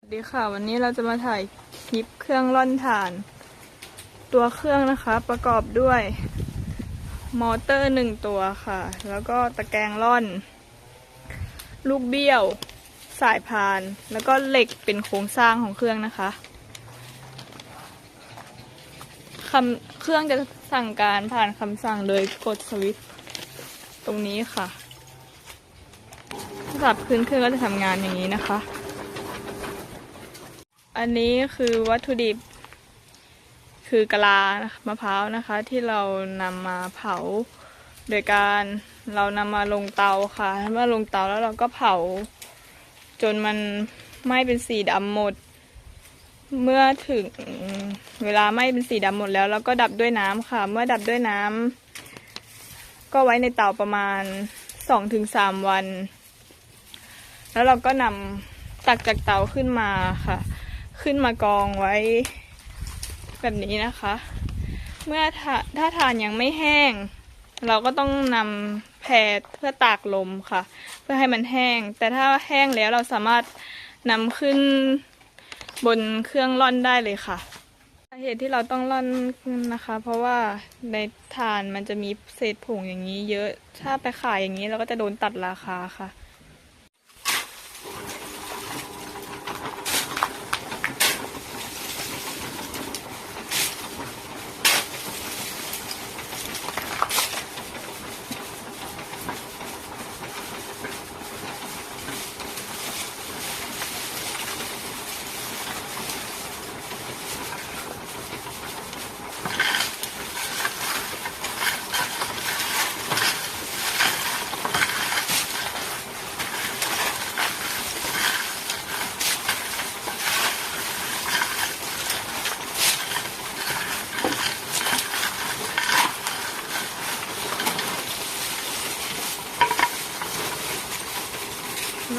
สวัสดีค่ะ วันนี้เราจะมาถ่ายคลิปเครื่องร่อนถ่าน ตัวเครื่องนะคะประกอบด้วย มอเตอร์หนึ่งตัวค่ะ แล้วก็ตะแกรงร่อน ลูกเบี้ยว สายพาน แล้วก็เหล็กเป็นโครงสร้างของเครื่องนะคะคำเครื่องจะสั่งการผ่านคำสั่งโดยกดสวิตช์ตรงนี้ค่ะสับขึ้นเครื่องก็จะทำงานอย่างนี้นะคะ อันนี้คือวัตถุดิบ คือกะลานะคะมะพร้าวนะคะ ที่เรานำมาเผา โดยการเรานำมาลงเตาค่ะเมื่อลงเตาแล้วเราก็เผา จนมันไหม้เป็นสีดำหมด เมื่อถึงเวลาไหม้เป็นสีดำหมดแล้วเราก็ดับด้วยน้ำค่ะ เมื่อดับด้วยน้ำก็ไว้ในเตาประมาณสองถึงสามวัน แล้วเราก็นำตักจากเตาขึ้นมาค่ะ ขึ้นมากองไว้ แบบนี้นะคะ เมื่อถ้าถ้าทานยังไม่แห้ง เราก็ต้องนำแพรเพื่อตากลมค่ะ เพื่อให้มันแห้ง แต่ถ้าแห้งแล้วเราสามารถนำขึ้นบนเครื่องร่อนได้เลยค่ะสาเหตุที่เราต้องร่อนนะคะ เพราะว่าในถ่านมันจะมีเศษผงอย่างนี้เยอะ ถ้าไปขายอย่างนี้เราก็จะโดนตัดราคาค่ะ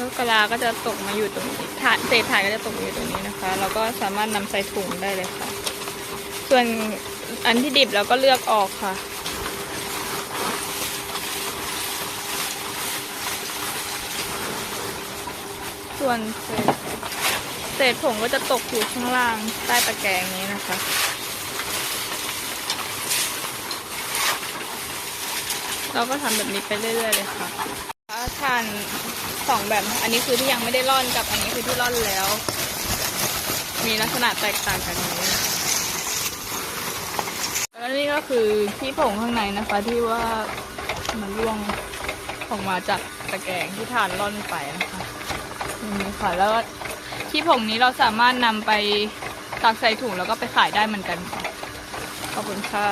แล้วกะลาก็จะตกมาอยู่ตรงนี้ถาเศษถ่านก็จะตกอยู่ตรงนี้นะคะ เราก็สามารถนำใส่ถุงได้เลยค่ะ ส่วนอันที่ดิบเราก็เลือกออกค่ะส่วนเศษเศษผงก็จะตกอยู่ข้างล่างใต้ตะแกรงนี้นะคะ เราก็ทำแบบนี้ไปเรื่อยๆเลยค่ะทาน สองแบบ อันนี้คือที่ยังไม่ได้ร่อนกับ อันนี้คือที่ร่อนแล้ว มีลักษณะแตกต่างกันนี้แล้วนี่ก็คือที่ผงข้างในนะคะที่ว่ามันร่วงออกมาจากตะแกรงที่ทานร่อนไปนะคะนี่ค่ะแล้วที่ผงนี้เราสามารถนำไปตักใส่ถุงแล้วก็ไปขายได้เหมือนกันค่ะขอบคุณค่ะ